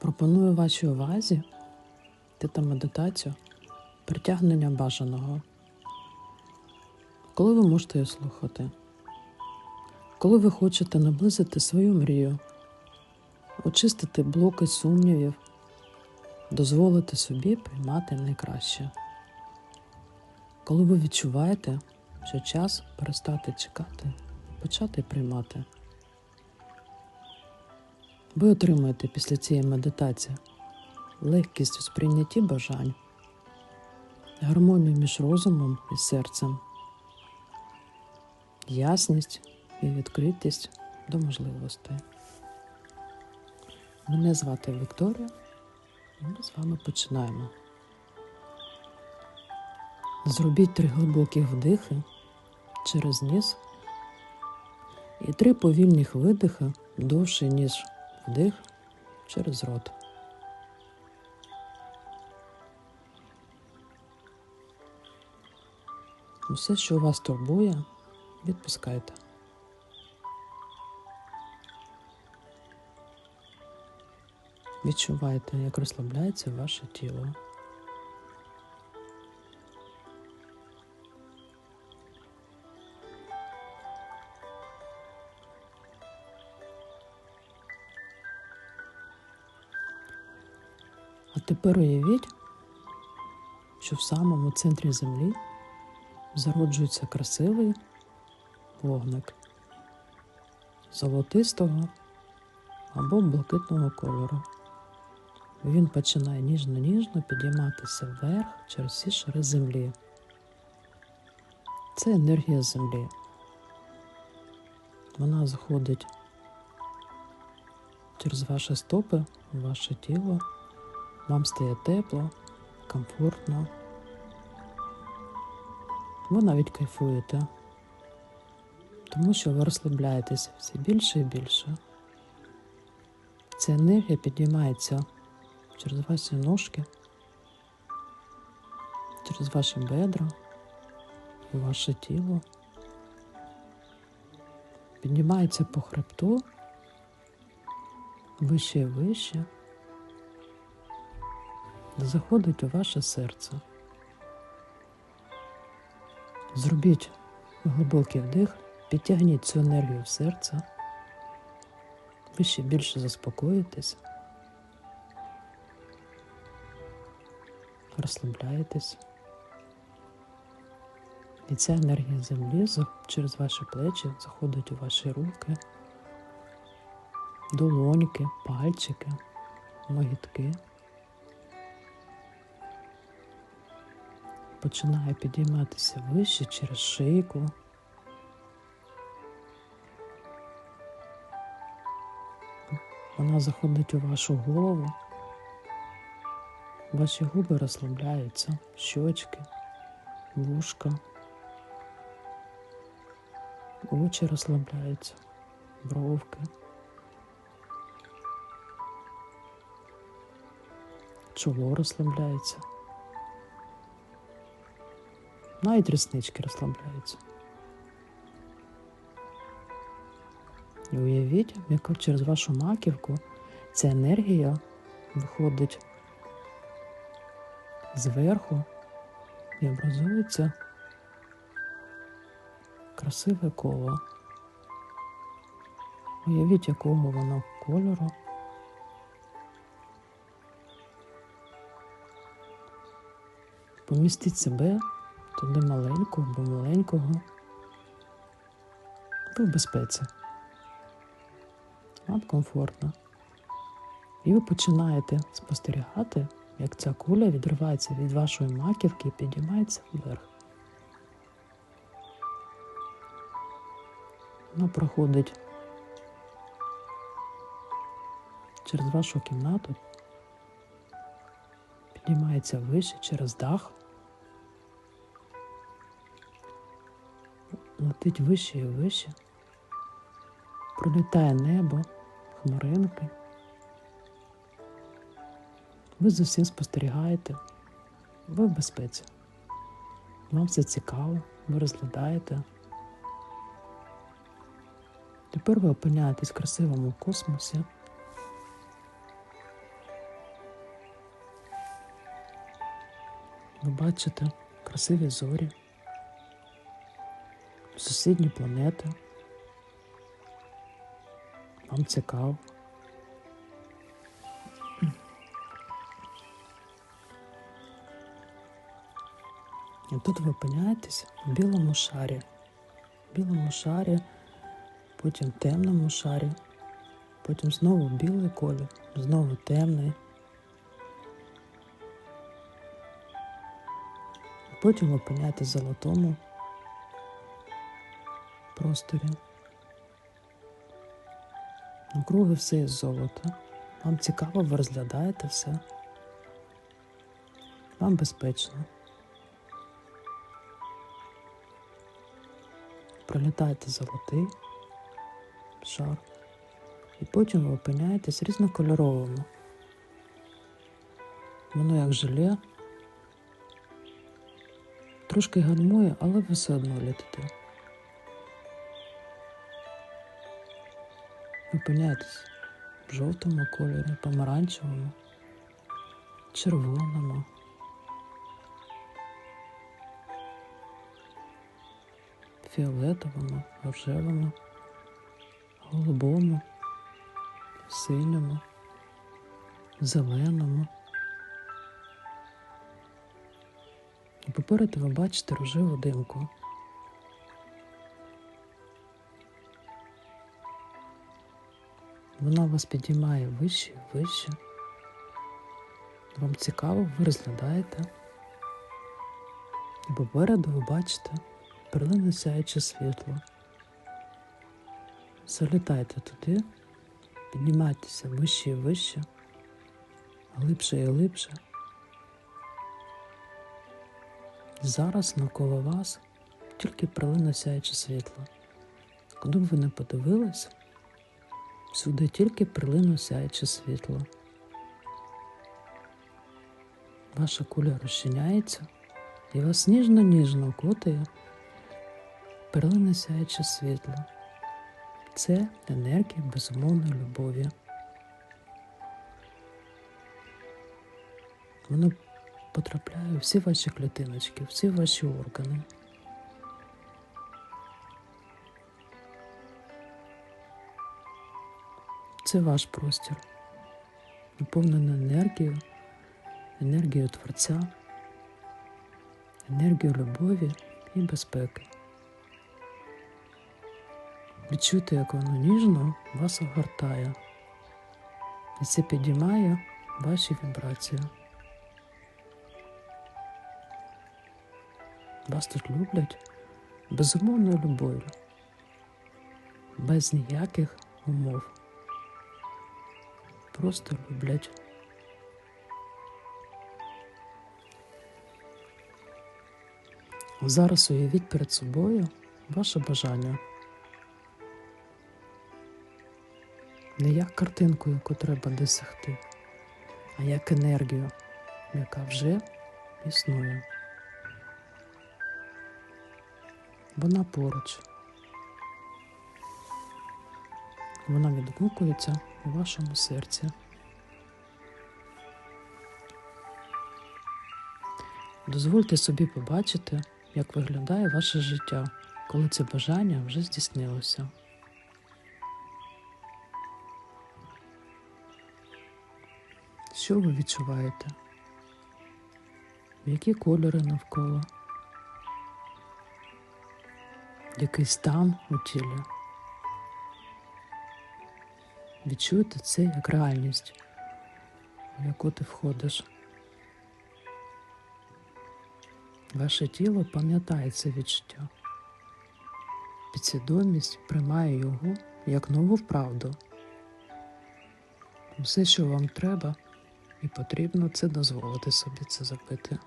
Пропоную вашій увазі та медитацію притягнення бажаного. Коли ви можете її слухати? Коли ви хочете наблизити свою мрію, очистити блоки сумнівів, дозволити собі приймати найкраще. Коли ви відчуваєте, що час перестати чекати, почати приймати. Ви отримаєте після цієї медитації легкість у сприйнятті бажань, гармонію між розумом і серцем, ясність і відкритість до можливостей. Мене звати Вікторія, і ми з вами починаємо. Зробіть три глибокі вдихи через ніс і три повільних видихи довше, ніж вдих через рот. Усе, що вас турбує, відпускайте. Відчувайте, як розслабляється ваше тіло. Тепер уявіть, що в самому центрі землі зароджується красивий вогник золотистого або блакитного кольору. Він починає ніжно-ніжно підійматися вверх через всі шари землі. Це енергія землі. Вона заходить через ваші стопи ваше тіло. Вам стає тепло, комфортно. Ви навіть кайфуєте, тому що ви розслабляєтесь все більше і більше. Ця енергія підіймається через ваші ножки, через ваші бедра, ваше тіло, піднімається по хребту вище і вище, заходить у ваше серце. Зробіть глибокий вдих, підтягніть цю енергію в серце, ви ще більше заспокоїтесь, розслабляєтесь. І ця енергія землі через ваші плечі заходить у ваші руки, долоньки, пальчики, ногітки. Починає підійматися вище через шийку. Вона заходить у вашу голову. Ваші губи розслабляються, щочки, вушка, очі розслабляються, бровки. Чоло розслабляється. Навіть реснички розслабляються. І уявіть, як через вашу маківку ця енергія виходить зверху і образується красиве коло. Уявіть, якого воно кольору. Помістіть себе туди маленького або маленького. Ви в безпеці. Вам комфортно. І ви починаєте спостерігати, як ця куля відривається від вашої маківки і підіймається вверх. Вона проходить через вашу кімнату, піднімається вище через дах. летить вище і вище, пролітає небо, хмаринки. Ви з усім спостерігаєте, ви в безпеці. Вам все цікаво, ви розглядаєте. Тепер ви опиняєтесь в красивому космосі. Ви бачите красиві зорі сусідні планети. Вам цікаво. І тут ви опиняєтесь в білому шарі. В білому шарі, потім в темному шарі, потім знову білий колір, знову темний. Потім ви опиняєтесь в золотому просторі. Округи все із золота. Вам цікаво, ви розглядаєте все. Вам безпечно. Пролітаєте золотий шар. І потім ви опиняєтесь різнокольоровими. Воно як желе. Трошки гальмує, але ви все одно літите. Ви опиняєтесь в жовтому кольорі, помаранчевому, червоному. Фіолетовому, рожевому, голубому, синьому, зеленому. І попереду ви бачите рожеву димку. Вона вас підіймає вище і вище. Вам цікаво, ви розглядаєте. І попереду ви бачите перлине сяюче світло. Залітайте туди, піднімайтеся вище і вище, глибше і глибше. Зараз навколо вас тільки прилине сяюче світло. Куди б ви не подивились, Сюди тільки прилину сяюче світло. Ваша куля розчиняється і вас ніжно-ніжно котає перлине сяюче світло. Це енергія безумовної любові. Воно потрапляє у всі ваші клітиночки, всі ваші органи. Це ваш простір, наповнений енергією, енергією Творця, енергією любові і безпеки. Відчуйте, як воно ніжно вас огортає, і це підіймає ваші вібрації. Вас тут люблять безумовною любов'ю, без ніяких умов просто люблять. Зараз уявіть перед собою ваше бажання. Не як картинку, яку треба досягти, а як енергію, яка вже існує. Вона поруч. Вона відгукується у вашому серці. Дозвольте собі побачити, як виглядає ваше життя, коли це бажання вже здійснилося. Що ви відчуваєте? Які кольори навколо? Який стан у тілі? Відчуйте це як реальність, в яку ти входиш. Ваше тіло пам'ятає це відчуття. Підсвідомість приймає його як нову правду. Все, що вам треба і потрібно, це дозволити собі це зробити.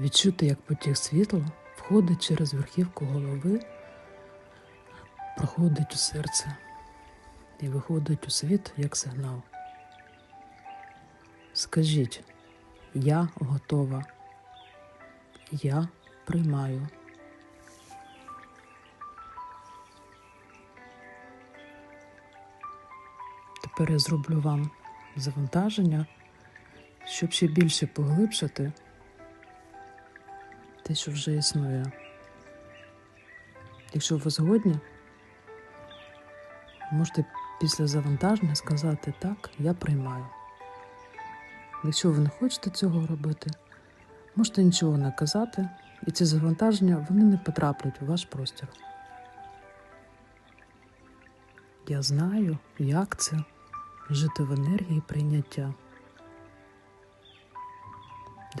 Відчути, як потік світла входить через верхівку голови, проходить у серце і виходить у світ як сигнал. Скажіть, я готова, я приймаю. Тепер я зроблю вам завантаження, щоб ще більше поглибшити те, що вже існує. Якщо ви згодні, можете після завантаження сказати так, я приймаю. Якщо ви не хочете цього робити, можете нічого не казати, і ці завантаження вони не потраплять у ваш простір. Я знаю, як це жити в енергії прийняття.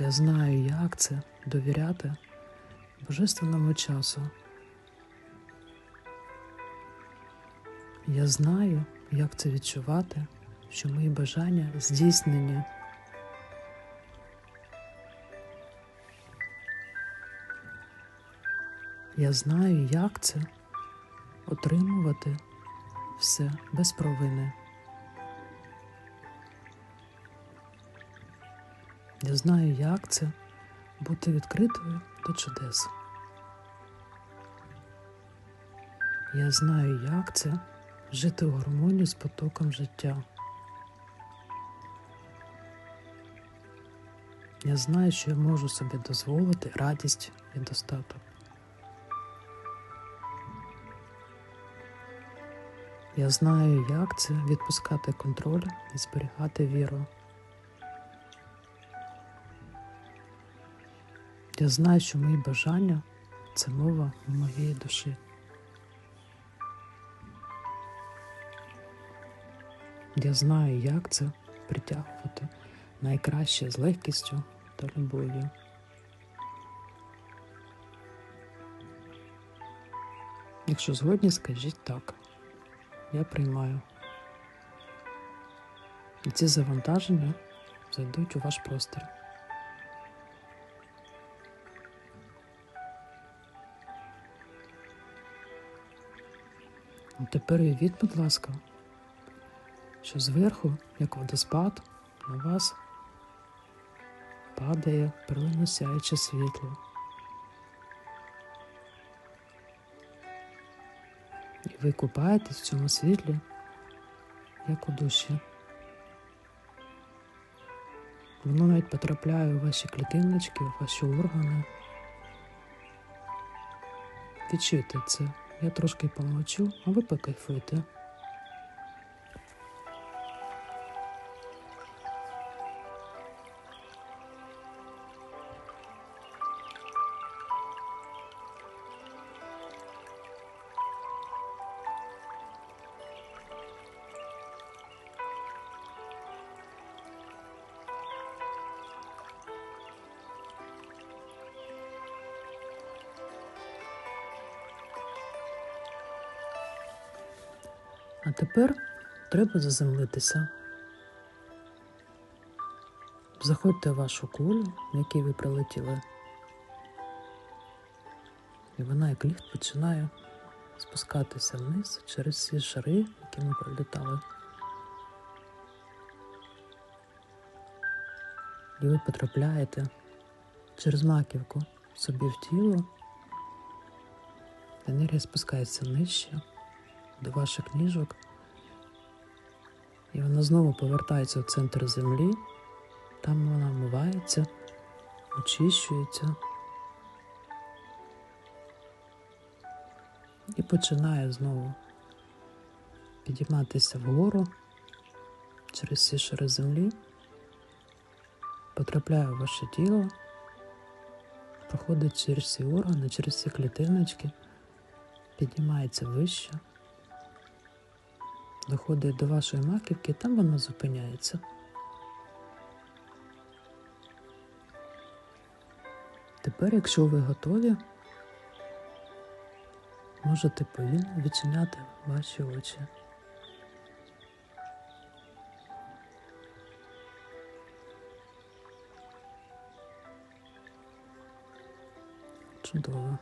Я знаю, як це довіряти божественному часу. Я знаю, як це відчувати, що мої бажання здійснені. Я знаю, як це отримувати все без провини. Я знаю, як це бути відкритою до чудес. Я знаю, як це жити у гармонії з потоком життя. Я знаю, що я можу собі дозволити радість і достаток. Я знаю, як це відпускати контроль і зберігати віру. Я знаю, що мої бажання це мова моєї душі. Я знаю, як це притягувати найкраще з легкістю та любов'ю. Якщо згодні, скажіть так. Я приймаю. І ці завантаження зайдуть у ваш простір. А Тепер уявіть, будь ласка, що зверху, як водоспад, на вас падає перлино сяюче світло. І ви купаєтесь в цьому світлі, як у душі. Воно навіть потрапляє у ваші клітиночки, у ваші органи. Відчуйте це. Я трошки помовчу, а ви покайфуйте. А тепер треба заземлитися. Заходьте в вашу кулю, в якій ви прилетіли. І вона, як ліфт, починає спускатися вниз через всі шари, які ми пролітали. І ви потрапляєте через маківку собі в тіло. Енергія спускається нижче до ваших ніжок. І вона знову повертається в центр землі. Там вона вмивається, очищується. І починає знову підійматися вгору через всі шари землі, потрапляє в ваше тіло, проходить через всі органи, через всі клітиночки, піднімається вище, доходить до вашої маківки, там вона зупиняється. Тепер, якщо ви готові, можете повільно відчиняти ваші очі. Чудово.